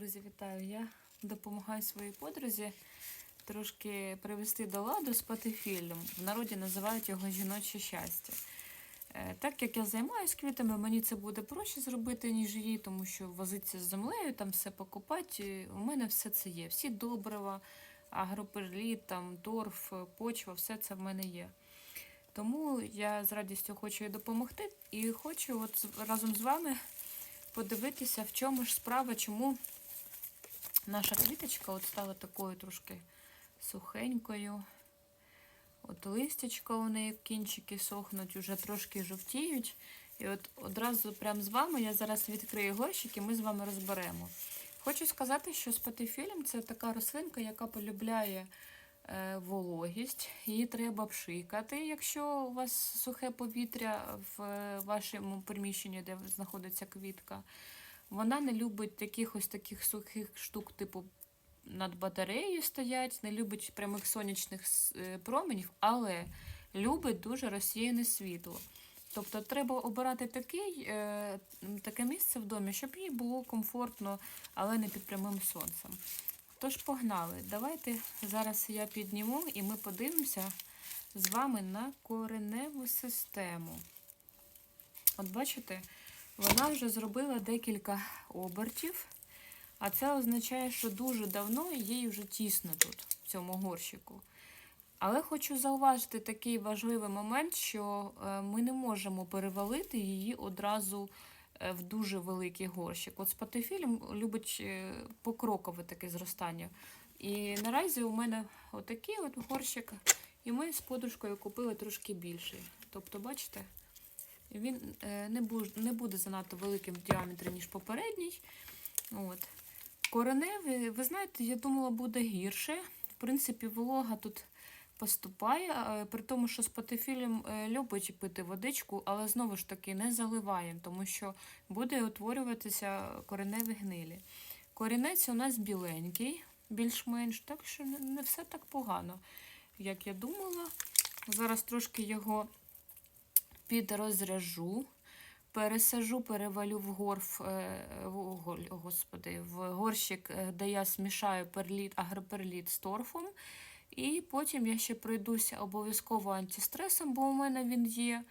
Друзі, вітаю! Я допомагаю своїй подрузі трошки привести до ладу з патифілем. В народі називають його жіноче щастя. Е, Так як я займаюся квітами, мені це буде проще зробити, ніж їй, тому що возитися з землею, там все покупати. У мене все це є. Всі добрива, агроперліт, там, торф, почва, все це в мене є. Тому я з радістю хочу їй допомогти і хочу от разом з вами подивитися, в чому ж справа, чому наша квіточка от стала такою трошки сухенькою. От листячка у неї кінчики сохнуть, уже трошки жовтіють. І от одразу прямо з вами я зараз відкрию горщик і ми з вами розберемо. Хочу сказати, що спатифілем це така рослинка, яка полюбляє е, вологість. Її треба пшикати, якщо у вас сухе повітря в е, вашому приміщенні, де знаходиться квітка. Вона не любить таких ось таких сухих штук, типу над батареєю стоять, не любить прямих сонячних е, променів, але любить дуже розсіяне світло. Тобто треба обирати такий, е, таке місце в домі, щоб їй було комфортно, але не під прямим сонцем. Тож погнали. Давайте зараз я підніму і ми подивимося з вами на кореневу систему. От бачите, вона вже зробила декілька обертів, а це означає, що дуже давно їй вже тісно тут, в цьому горщику. Але хочу зауважити такий важливий момент, що е, ми не можемо перевалити її одразу е, в дуже великий горщик. От спатифілем любить е, покрокове таке зростання. І наразі у мене отакий от горщик, і ми з подружкою купили трошки більший. Тобто, бачите, він е, не буде, занадто великим в діаметрі, ніж попередній. От. Кореневий, ви знаєте, я думала, буде гірше. В принципі, волога тут поступає, при тому, що з патофілем е, любить пити водичку, але знову ж таки не заливаємо, тому що буде утворюватися кореневі гнилі. Корінець у нас біленький, більш-менш, так що не все так погано, як я думала. Зараз трошки його підрозряжу, пересажу, перевалю в горф, е, в, господи, в горщик, е, де я змішаю перліт, агроперліт з торфом. І потім я ще пройдуся обов'язково антистресом, бо у мене він є.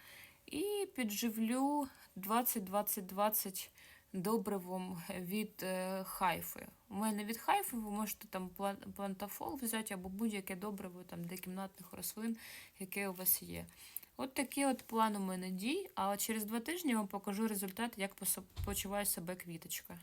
І підживлю 20-20-20 добривом від е, хайфи. У мене від хайфи ви можете там плантафол взяти або будь-яке добриво там, для кімнатних рослин, яке у вас є. От такий от план у мене дій, а через два тижні вам покажу результат, як почуває себе квіточка.